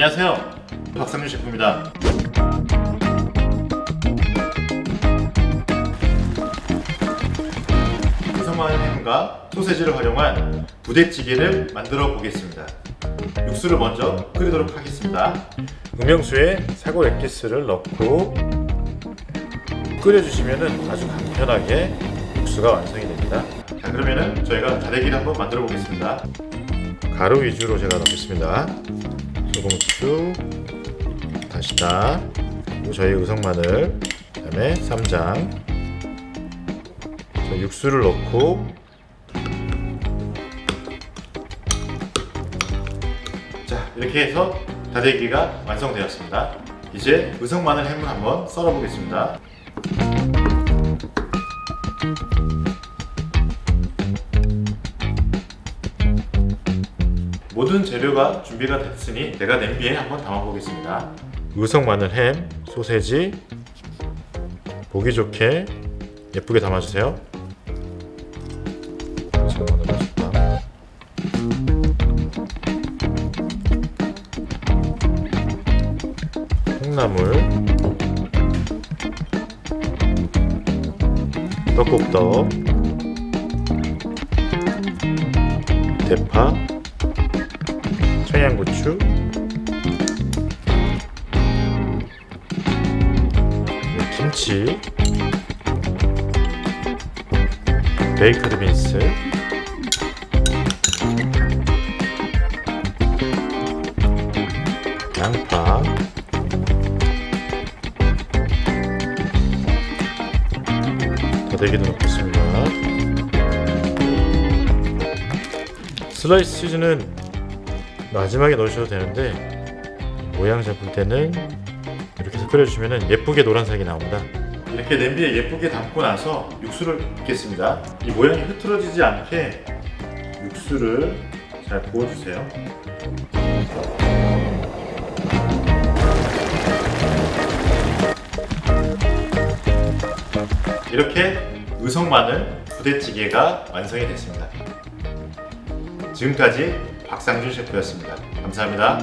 안녕하세요. 박상준 셰프입니다. 구성한 햄과 소세지를 활용한 부대찌개를 만들어 보겠습니다. 육수를 먼저 끓이도록 하겠습니다. 음영수에 사골 액기스를 넣고 끓여주시면 아주 간편하게 육수가 완성이 됩니다. 자 그러면은 저희가 다대기를 한번 만들어 보겠습니다. 가루 위주로 제가 넣겠습니다. 소금추, 다시다, 그리고 저희 의성 마늘, 그다음에 쌈장, 자, 육수를 넣고 자 이렇게 해서 다대기가 완성되었습니다. 이제 의성 마늘 햄을 한번 썰어 보겠습니다. 모든 재료가 준비가 됐으니 내가 냄비에 한번 담아 보겠습니다. 의성 마늘 햄, 소세지 보기 좋게 예쁘게 담아주세요. 의성 마늘 맛있다. 콩나물, 떡국떡, 대파, 청양고추. 김치. 베이크드 빈스. 양파. 다대기도 넣겠습니다. 슬라이스 치즈는 마지막에 넣으셔도 되는데 모양 잡을 때는 이렇게 끓여주시면 예쁘게 노란색이 나옵니다. 이렇게 냄비에 예쁘게 담고 나서 육수를 붓겠습니다. 이 모양이 흐트러지지 않게 육수를 잘 부어주세요. 이렇게 의성마늘 부대찌개가 완성이 됐습니다. 지금까지 박상준 셰프였습니다. 감사합니다.